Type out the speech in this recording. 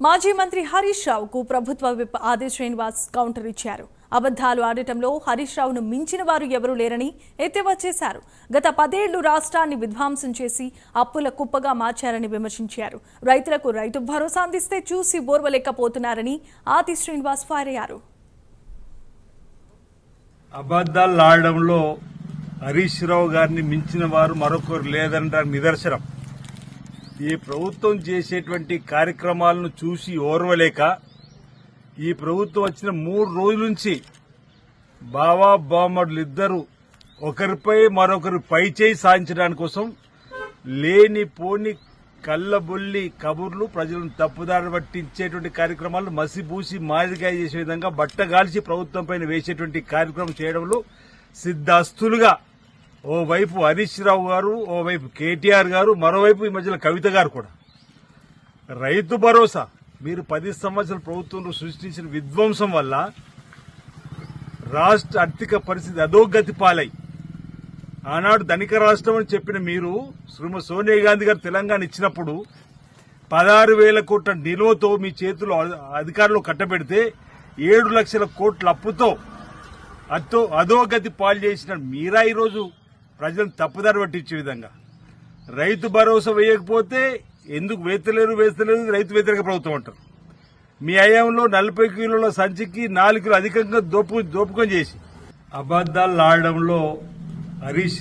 మాజీ మంత్రి హరీష్ రావుకు ప్రభుత్వ విప్ ఆది శ్రీనివాస్ కౌంటర్ ఇచ్చారు. అబద్ధాలు ఆడటంలో హరీష్ రావును మించిన వారు ఎవరూ లేరని ఎత్తేవా చేశారు. గత పదేళ్ళు రాష్ట్రాన్ని విధ్వంసం చేసి అప్పుల కుప్పగా మార్చారని విమర్శించారు. రైతులకు రైతు భరోసా అందిస్తే చూసి బోర్వలేకపోతున్నారని ఆది శ్రీనివాస్ ఫైర్ అయ్యారు అబద్ధాలు ఆడడంలో హరీష్ రావు గారిని మించిన వారు మరొకరు లేదనడానికి నిదర్శనం. ఈ ప్రభుత్వం చేసేటువంటి కార్యక్రమాలను చూసి ఓర్వలేక ఈ ప్రభుత్వం వచ్చిన మూడు రోజుల నుంచి బావా బామ్మడులు ఇద్దరు ఒకరిపై మరొకరు పైచేయి సాధించడానికి కోసం లేని పోని కళ్ళబొల్లి కబుర్లు ప్రజలను తప్పుదారి పట్టించేటువంటి కార్యక్రమాలు మసిబూసి మాదిరిగా చేసే విధంగా బట్టగాల్చి ప్రభుత్వం పైన వేసేటువంటి కార్యక్రమం చేయడంలో సిద్ధాస్తులుగా ఓవైపు హరీష్ రావు గారు ఓవైపు కేటీఆర్ గారు మరోవైపు ఈ మధ్యలో కవిత గారు కూడా. రైతు భరోసా. మీరు పది సంవత్సరాల ప్రభుత్వంలో సృష్టించిన విధ్వంసం వల్ల రాష్ట్ర ఆర్థిక పరిస్థితి అధోగతి పాలై. ఆనాడు ధనిక రాష్ట్రం అని చెప్పిన మీరు శ్రీమతి సోనియా గాంధీ గారు తెలంగాణ ఇచ్చినప్పుడు పదహారు వేల కోట్ల నిలువతో మీ చేతులు అధికారులు కట్టబెడితే ఏడు లక్షల కోట్ల అప్పుతో అతో అధోగతి పాలు చేసిన మీరా ఈరోజు? ప్రజలను తప్పుదారి పట్టించే విధంగా. రైతు భరోసా వేయకపోతే ఎందుకు వేస్తలేరు వేస్తలేరు రైతు వ్యతిరేక ప్రభుత్వం అంటారు. మీ హయాంలో నలభై కిలోల సంచికి నాలుగు కిలో అధికంగా దోపు దోపుకొని చేసి అబద్దాలు ఆడడంలో హరీష్